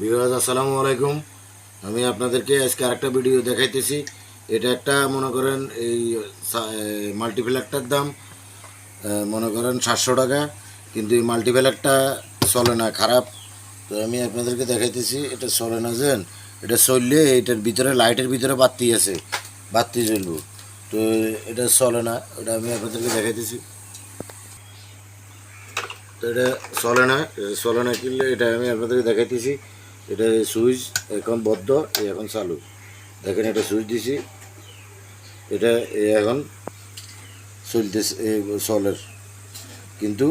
বিরাজ আসসালামু আলাইকুম। আমি আপনাদেরকে আজকে আরেকটা ভিডিও দেখাইতেছি। এটা একটা, মনে করেন, এই মাল্টিপ্লেক্টার দাম। মনে করেন, সাতশো টাকা। কিন্তু এই মাল্টিপ্লেক্টটা চলে না, খারাপ। তো আমি আপনাদেরকে দেখাইতেছি, এটা চলে না যেন। এটা চললে এটার ভিতরে, লাইটের ভিতরে বাতি আছে, বাতি জ্বলবো। তো এটা চলে না, এটা আমি আপনাদেরকে দেখাইতেছি। তো এটা চলে না চলে না কিনলে এটা আমি আপনাদেরকে দেখাইতেছি। এটা সুইচ এখন বদ্ধ এখন চালু। দেখেন এটা সুইচ দিছি, এটা এখন চলতেছে চলের। কিন্তু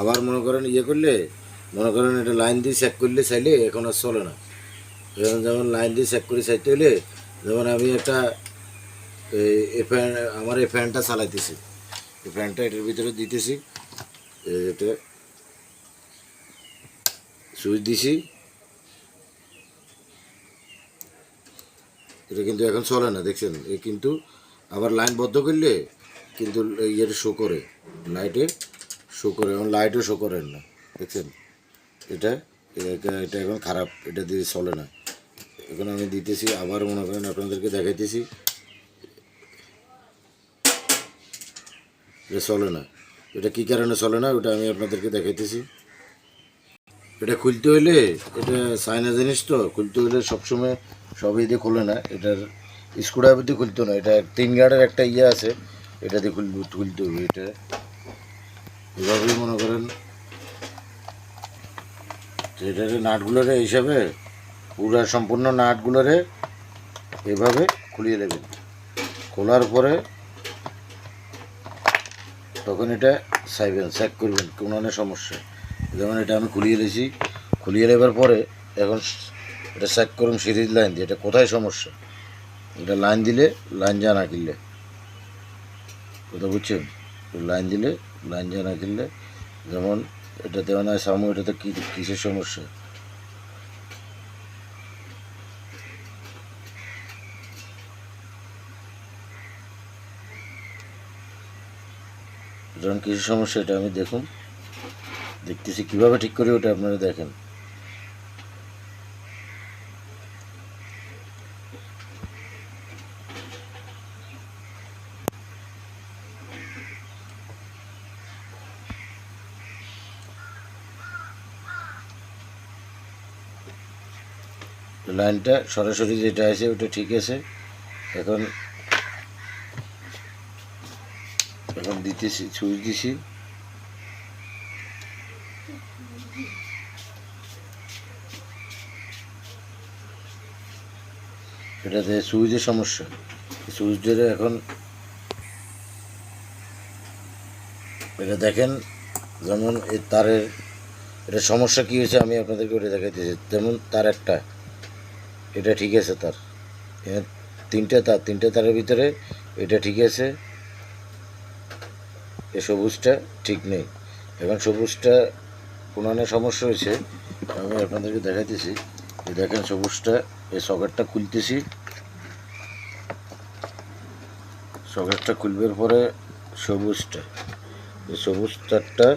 আবার মনে করেন ইয়ে করলে, মনে করেন এটা লাইন দিয়ে চেক করলে চাইলে এখন আর চলে না। এখন যেমন লাইন দিয়ে চেক করে চাইতে হলে যেমন আমি একটা এই ফ্যান আমার এই ফ্যানটা চালাইতেছি। এই ফ্যানটা এটার ভিতরে দিতেছি এটা সুইচ দিছি। এটা কিন্তু এখন চলে না, দেখছেন? এ কিন্তু আবার লাইন বদ্ধ করলে কিন্তু ইয়ের শো করে লাইটে শো করে, এখন লাইটও শো করেন না, দেখছেন? এটা, এটা- এখন খারাপ, এটা দিয়ে চলে না। এখন আমি দিতেছি, আবার মনে করেন আপনাদেরকে দেখাইতেছি। এটা চলে না। এটা কী কারণে চলে না, ওটা আমি আপনাদেরকে দেখাইতেছি। এটা খুলতে হইলে, এটা চায়না জিনিস তো, খুলতে হইলে সবসময় সবই দিয়ে খোলে না, এটার স্ক্রুড্রাইভার দিয়ে খুলতে না, এটা তিন গার্ডের একটা ইয়ে আছে, এটা দিয়ে খুলবে, খুলতে হবে এটা। এভাবেই মনে করেন এটার নাটগুলোরে হিসাবে, পুরো সম্পূর্ণ নাটগুলোরে এভাবে খুলিয়ে নেবেন খোলার পরে তখন এটা সাইবেন চেক করবেন, কোনো সমস্যা যেমন এটা আমি খুলিয়ে দিয়েছি, খুলিয়ে নেবার পরে এখন এটা চেক করুন সিরিজ লাইন দিয়ে, এটা কোথায় সমস্যা? এটা লাইন দিলে লাইন যা না কিনলে। কথা বুঝছেন? লাইন দিলে লাইন যা না কিনলে, যেমন এটা দেওয়া না সামু, এটাতে কী, কিসের সমস্যা? কিসের সমস্যা, এটা আমি দেখুন। দেখতেছি কীভাবে ঠিক করি ওটা আপনারা দেখেন। লাইনটা সরাসরি যেটা আছে ওটা ঠিক আছে। এখন এখন দিতেছি সুইচ দিছি। এটাতে সুইচের সমস্যা সুইচটা এখন এটা দেখেন, যেমন এই তারের, এটা সমস্যা কী হয়েছে আমি আপনাদেরকে ওটা দেখাইতেছি। যেমন তার একটা এটা ঠিক আছে তার। তিনটে তার তিনটে তারের ভিতরে এটা ঠিক আছে। এই সবুজটা ঠিক নেই। এখন সবুজটা কোনো সমস্যা হয়েছে। আমি আপনাদেরকে দেখাইতেছি। দেখেন সবুজটা, এই সকেটটা খুলতেছি। সকেটটা খুলবার পরে সবুজটা। এই সবুজ তারটা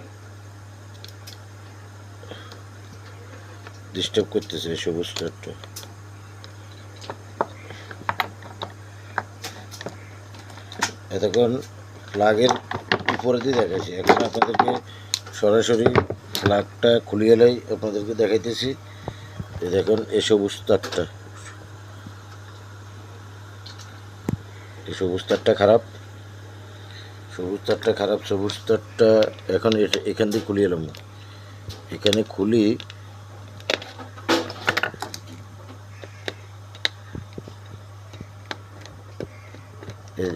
ডিস্টার্ব করতেছে এই সবুজ তারটা এতক্ষণ প্লাগের উপরে দিয়ে দেখাচ্ছি এখন আপনাদেরকে সরাসরি প্লাগটা খুলিয়ে এলেই আপনাদেরকে দেখাইতেছি। দেখুন, এই সবুজ তারটা। এই সবুজ তারটা খারাপ। সবুজ তারটা খারাপ, সবুজ তারটা এখন এটা- এখান দিয়ে খুলিয়ে এলাম এখানে খুলি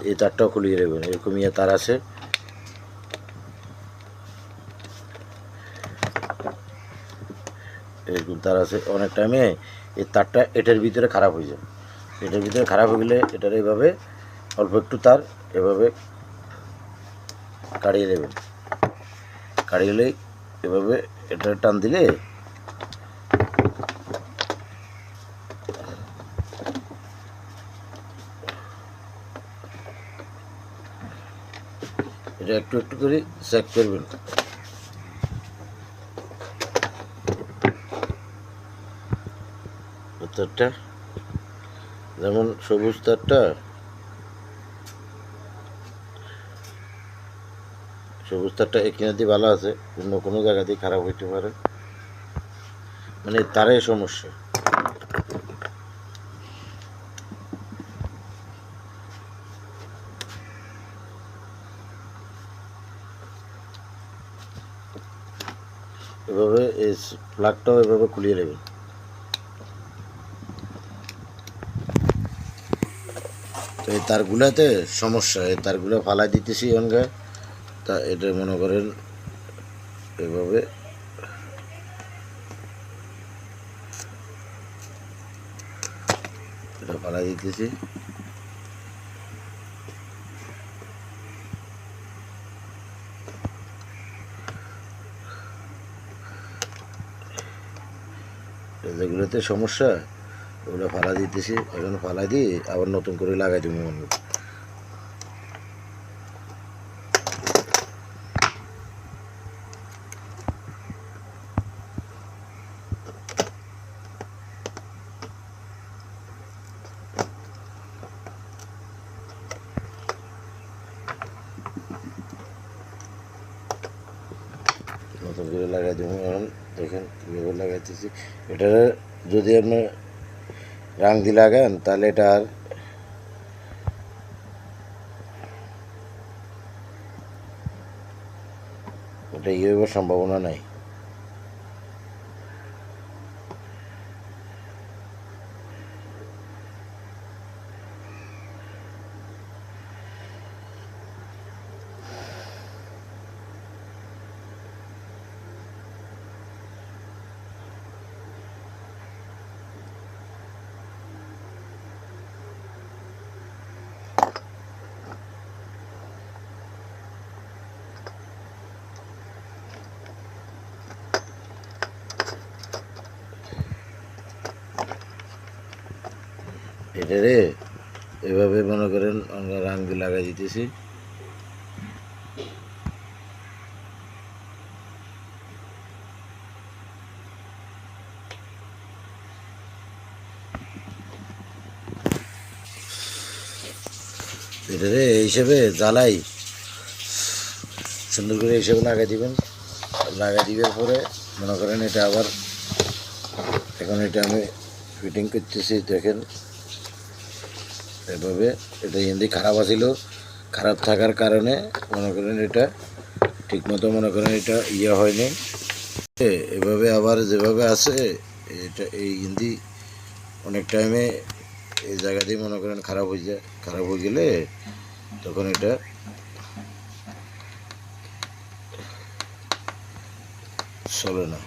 এই তারটাও খুলিয়ে নেবেন এরকম ইয়ে তার আছে। এরকম তার আছে অনেক টাইমে এই তারটা এটার ভিতরে খারাপ হয়ে যায়। এটার ভিতরে খারাপ হয়ে গেলে এটার এইভাবে অল্প একটু তার এভাবে কাড়িয়ে নেবেন। কাড়িয়ে এভাবে এটা টান দিলে এটা একটু একটু করে চেক করবেন। তারটা যেমন সবুজ তারটা সবুজ তারটা এখানে দিয়ে ভালো আছে, অন্য কোনো জায়গা দিয়ে খারাপ হইতে পারে। মানে তারে সমস্যা এভাবে এই প্লাগটাও এভাবে খুলিয়ে নেবেন। তো এই তারগুলাতে সমস্যা, এই তারগুলো ফালাই দিতেছি অনগা তা এটা মনে করেন এভাবে। এটা ফালাই দিতেছি। যেগুলোতে সমস্যা। ওগুলো ফালা দিতেছি এখন ফালা দিয়ে আবার নতুন করে লাগাই দিব মনে নতুন করে লাগাই দেবো এটার এটা যদি আপনি রাং দিয়ে লাগান তাহলে এটা আর এটা ইয়ে সম্ভাবনা নাই। এটারে এভাবে মনে করেন আমরা রাং দিয়ে লাগাই দিতেছি। এটারে হিসেবে জ্বালাই। সুন্দর করে হিসেবে লাগাই দিবেন। লাগাই দিবার পরে মনে করেন এটা আবার এখন এটা আমি ফিটিং করতেছি, দেখেন। এভাবে এটা হিন্দি খারাপ আছিল, খারাপ থাকার কারণে মনে করেন এটা ঠিকমতো মনে করেন এটা ইয়ে হয়নি। এভাবে আবার যেভাবে আছে, এটা এই হিন্দি অনেক টাইমে এই জায়গা দিয়ে মনে করেন খারাপ হয়ে যায়, খারাপ হয়ে গেলে তখন এটা চলে না।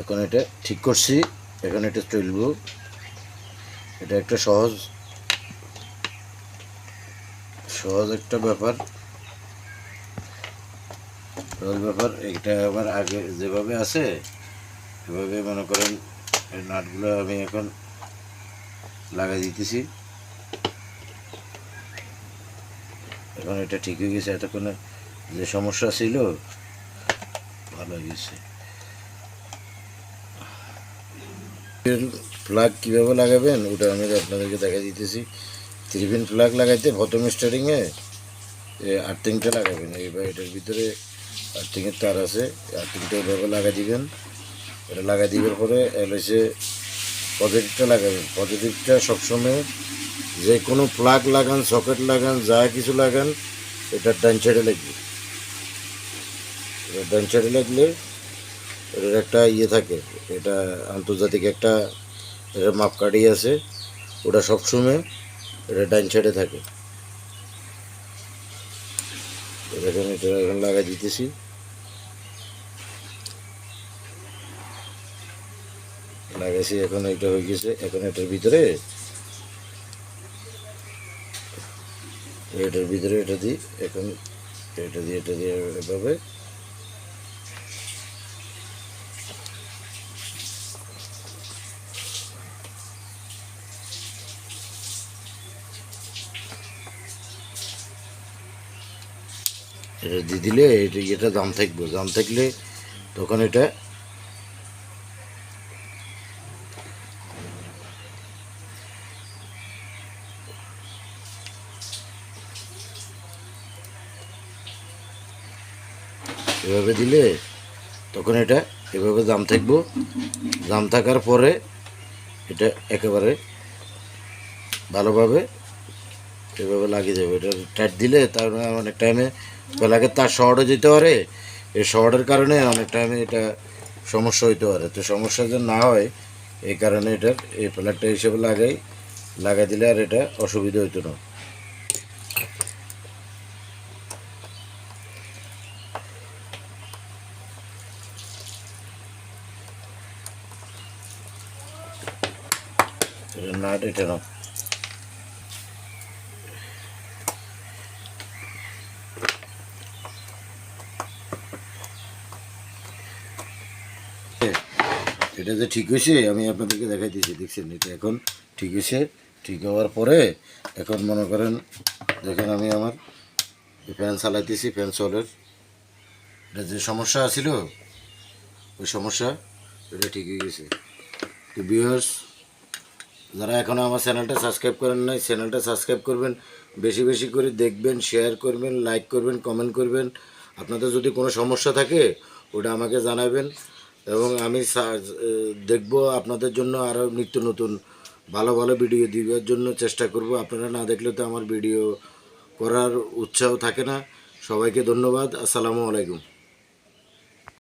এখন এটা ঠিক করছি, এখন এটা চলবো। এটা একটা সহজ সহজ একটা ব্যাপার। সহজ ব্যাপার, এটা আমার আগে যেভাবে আছে, এভাবে মনে করেন এই নাটগুলো আমি এখন লাগাই দিতেছি। এখন এটা ঠিক হয়ে গেছে, এতক্ষণে যে সমস্যা ছিল, ভালো হয়ে গেছে। প্লাগ কীভাবে লাগাবেন, ওটা আমি আপনাদেরকে দেখা দিতেছি। ত্রিপিন প্লাগ লাগাইতে প্রথম স্টার্টিংয়ে আর্থিংটা লাগাবেন। এইবার এটার ভিতরে আর্থিংয়ের তার আছে আর্থিংটা এভাবে লাগাই দিবেন। এটা লাগাই দিবার পরে এলএসে পজিটিভটা লাগাবেন। পজিটিভটা সবসময় যে কোনো প্লাগ লাগান সকেট লাগান, যা কিছু লাগান, এটা ডান সাইডে লাগবে। এটা ডান সাইডে লাগলে এটার একটা ইয়ে থাকে, এটা আন্তর্জাতিক একটা এটা মাপকাঠি আছে, ওটা সবসময় এটা ডাইন সাইডে থাকে। এটা এখন লাগাই দিতেছি। লাগাইছি, এখন এটা হয়ে গেছে, এখন এটার ভিতরে এটার ভিতরে এটা দিই, এখন এটা দিয়ে এটা দিয়ে এভাবে। এটা দিয়ে দিলে এটা এটা দাম থাকবে। দাম থাকলে তখন এটা এভাবে দিলে তখন এটা এভাবে দাম থাকব। দাম থাকার পরে এটা একেবারে ভালোভাবে এভাবে লাগিয়ে যাবে এটা টাইট দিলে তার মানে অনেক টাইমে বেলাকে তার শর্টও যেতে পারে। এই শর্টের কারণে অনেক টাইমে এটা সমস্যা হইতে পারে। তো সমস্যা যেন না হয়, এই কারণে এটার, এই প্লাগটা হিসেবে লাগাই লাগাই দিলে আর এটা অসুবিধা হইতো না। এটা নাট, এটা না এটা যে ঠিক হয়েছে, আমি আপনাদেরকে দেখাই দিয়েছি দেখছেন, এটা এখন ঠিক হয়েছে। ঠিক হওয়ার পরে এখন মনে করেন, দেখেন আমি আমার ফ্যান চালাইতেছি, ফ্যান চলের। এটা যে সমস্যা ছিল, ওই সমস্যা, এটা ঠিক হয়ে গেছে। তো ভিউয়ার্স যারা এখনও আমার চ্যানেলটা সাবস্ক্রাইব করেন নাই চ্যানেলটা সাবস্ক্রাইব করবেন, বেশি বেশি করে দেখবেন শেয়ার করবেন লাইক করবেন কমেন্ট করবেন। আপনাদের যদি কোনো সমস্যা থাকে, ওটা আমাকে জানাবেন। এবং আমি দেখব আপনাদের জন্য আরও নিত্য নতুন ভালো ভালো ভিডিও দেওয়ার জন্য চেষ্টা করব। আপনারা না দেখলে তো আমার ভিডিও করার উৎসাহ থাকে না। সবাইকে ধন্যবাদ। আসসালামু আলাইকুম।